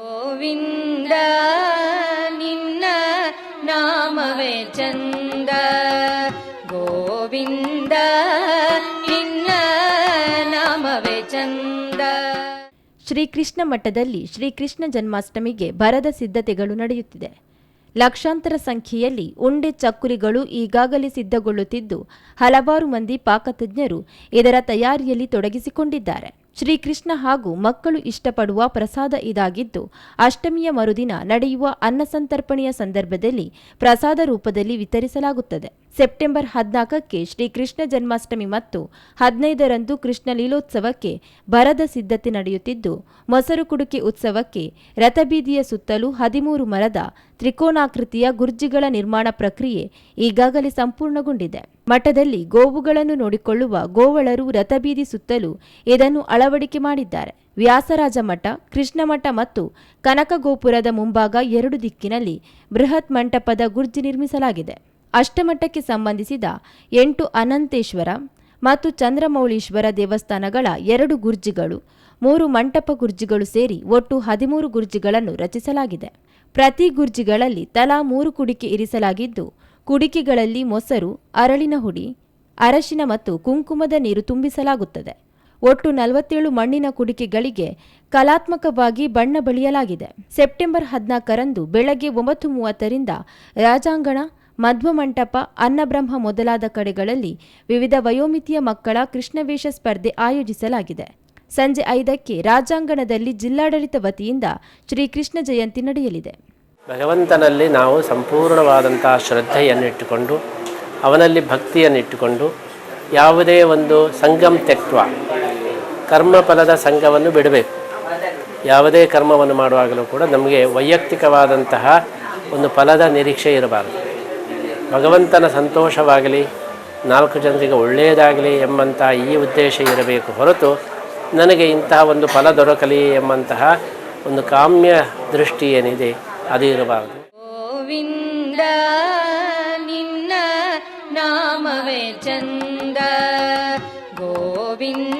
ಗೋವಿಂದ, ನಿನ್ನ ನಾಮವೇ ಚಂದ. ಗೋವಿಂದ, ನಿನ್ನ ನಾಮವೇ ಚಂದ. ಶ್ರೀಕೃಷ್ಣ ಮಠದಲ್ಲಿ ಶ್ರೀಕೃಷ್ಣ ಜನ್ಮಾಷ್ಟಮಿಗೆ ಭರದ ಸಿದ್ಧತೆಗಳು ನಡೆಯುತ್ತಿದೆ. ಲಕ್ಷಾಂತರ ಸಂಖ್ಯೆಯಲ್ಲಿ ಉಂಡೆ ಚಕ್ಕುಲಿಗಳು ಈಗಾಗಲೇ ಸಿದ್ಧಗೊಳ್ಳುತ್ತಿದ್ದು, ಹಲವಾರು ಮಂದಿ ಪಾಕತಜ್ಞರು ಇದರ ತಯಾರಿಯಲ್ಲಿ ತೊಡಗಿಸಿಕೊಂಡಿದ್ದಾರೆ. ಶ್ರೀಕೃಷ್ಣ ಹಾಗೂ ಮಕ್ಕಳು ಇಷ್ಟಪಡುವ ಪ್ರಸಾದ ಇದಾಗಿದ್ದು ಅಷ್ಟಮಿಯ ಮರುದಿನ ನಡೆಯುವ ಅನ್ನಸಂತರ್ಪಣೆಯ ಸಂದರ್ಭದಲ್ಲಿ ಪ್ರಸಾದ ರೂಪದಲ್ಲಿ ವಿತರಿಸಲಾಗುತ್ತದೆ. ಸೆಪ್ಟೆಂಬರ್ ಹದಿನಾಲ್ಕಕ್ಕೆ ಶ್ರೀಕೃಷ್ಣ ಜನ್ಮಾಷ್ಟಮಿ ಮತ್ತು ಹದಿನೈದರಂದು ಕೃಷ್ಣ ಲೀಲೋತ್ಸವಕ್ಕೆ ಬರದ ಸಿದ್ಧತೆ ನಡೆಯುತ್ತಿದ್ದು, ಮೊಸರು ಕುಡುಕಿ ಉತ್ಸವಕ್ಕೆ ರಥಬೀದಿಯ ಸುತ್ತಲೂ ಹದಿಮೂರು ಮರದ ತ್ರಿಕೋನಾಕೃತಿಯ ಗುರ್ಜಿಗಳ ನಿರ್ಮಾಣ ಪ್ರಕ್ರಿಯೆ ಈಗಾಗಲೇ ಸಂಪೂರ್ಣಗೊಂಡಿದೆ. ಮಠದಲ್ಲಿ ಗೋವುಗಳನ್ನು ನೋಡಿಕೊಳ್ಳುವ ಗೋವಳರು ರಥಬೀದಿ ಸುತ್ತಲೂ ಇದನ್ನು ಅಳವಡಿಕೆ ಮಾಡಿದ್ದಾರೆ. ವ್ಯಾಸರಾಜ ಮಠ, ಕೃಷ್ಣ ಮಠ ಮತ್ತು ಕನಕ ಗೋಪುರದ ಮುಂಭಾಗ ಎರಡು ದಿಕ್ಕಿನಲ್ಲಿ ಬೃಹತ್ ಮಂಟಪದ ಗುರ್ಜಿ ನಿರ್ಮಿಸಲಾಗಿದೆ. ಅಷ್ಟಮಠಕ್ಕೆ ಸಂಬಂಧಿಸಿದ ಎಂಟು ಅನಂತೇಶ್ವರ ಮತ್ತು ಚಂದ್ರಮೌಳೀಶ್ವರ ದೇವಸ್ಥಾನಗಳ ಎರಡು ಗುರ್ಜಿಗಳು, ಮೂರು ಮಂಟಪ ಗುರ್ಜಿಗಳು ಸೇರಿ ಒಟ್ಟು ಹದಿಮೂರು ಗುರ್ಜಿಗಳನ್ನು ರಚಿಸಲಾಗಿದೆ. ಪ್ರತಿ ಗುರ್ಜಿಗಳಲ್ಲಿ ತಲಾ ಮೂರು ಕುಡಿಕೆ ಇರಿಸಲಾಗಿದ್ದು, ಕುಡಿಕೆಗಳಲ್ಲಿ ಮೊಸರು, ಅರಳಿನ ಹುಡಿ, ಅರಶಿನ ಮತ್ತು ಕುಂಕುಮದ ನೀರು ತುಂಬಿಸಲಾಗುತ್ತದೆ. ಒಟ್ಟು ನಲವತ್ತೇಳು ಮಣ್ಣಿನ ಕುಡಿಕೆಗಳಿಗೆ ಕಲಾತ್ಮಕವಾಗಿ ಬಣ್ಣ ಬಳಿಯಲಾಗಿದೆ. ಸೆಪ್ಟೆಂಬರ್ ಹದಿನಾಲ್ಕರಂದು ಬೆಳಗ್ಗೆ ಒಂಬತ್ತು ಮೂವತ್ತರಿಂದ ರಾಜಾಂಗಣ ಮಂಟಪ, ಅನ್ನಬ್ರಹ್ಮ ಮೊದಲಾದ ಕಡೆಗಳಲ್ಲಿ ವಿವಿಧ ವಯೋಮಿತಿಯ ಮಕ್ಕಳ ಕೃಷ್ಣವೇಷ ಸ್ಪರ್ಧೆ ಆಯೋಜಿಸಲಾಗಿದೆ. ಸಂಜೆ ಐದಕ್ಕೆ ರಾಜಾಂಗಣದಲ್ಲಿ ಜಿಲ್ಲಾಡಳಿತ ವತಿಯಿಂದ ಶ್ರೀಕೃಷ್ಣ ಜಯಂತಿ ನಡೆಯಲಿದೆ. ಭಗವಂತನಲ್ಲಿ ನಾವು ಸಂಪೂರ್ಣವಾದಂತಹ ಶ್ರದ್ಧೆಯನ್ನಿಟ್ಟುಕೊಂಡು, ಅವನಲ್ಲಿ ಭಕ್ತಿಯನ್ನಿಟ್ಟುಕೊಂಡು, ಯಾವುದೇ ಒಂದು ಸಂಗಮ್ ತೆಕ್ವ ಕರ್ಮಫಲದ ಸಂಘವನ್ನು ಬಿಡಬೇಕು. ಯಾವುದೇ ಕರ್ಮವನ್ನು ಮಾಡುವಾಗಲೂ ಕೂಡ ನಮಗೆ ವೈಯಕ್ತಿಕವಾದಂತಹ ಒಂದು ಫಲದ ನಿರೀಕ್ಷೆ ಇರಬಾರದು. ಭಗವಂತನ ಸಂತೋಷವಾಗಲಿ, ನಾಲ್ಕು ಜನರಿಗೆ ಒಳ್ಳೆಯದಾಗಲಿ ಎಂಬಂತಹ ಈ ಉದ್ದೇಶ ಇರಬೇಕು ಹೊರತು ನನಗೆ ಇಂತಹ ಒಂದು ಫಲ ದೊರಕಲಿ ಎಂಬಂತಹ ಒಂದು ಕಾಮ್ಯ ದೃಷ್ಟಿ ಏನಿದೆ, ಅದು ಇರಬಾರದು. ಗೋವಿಂದ, ನಿನ್ನ ನಾಮವೇ ಚಂದ. ಗೋವಿಂದ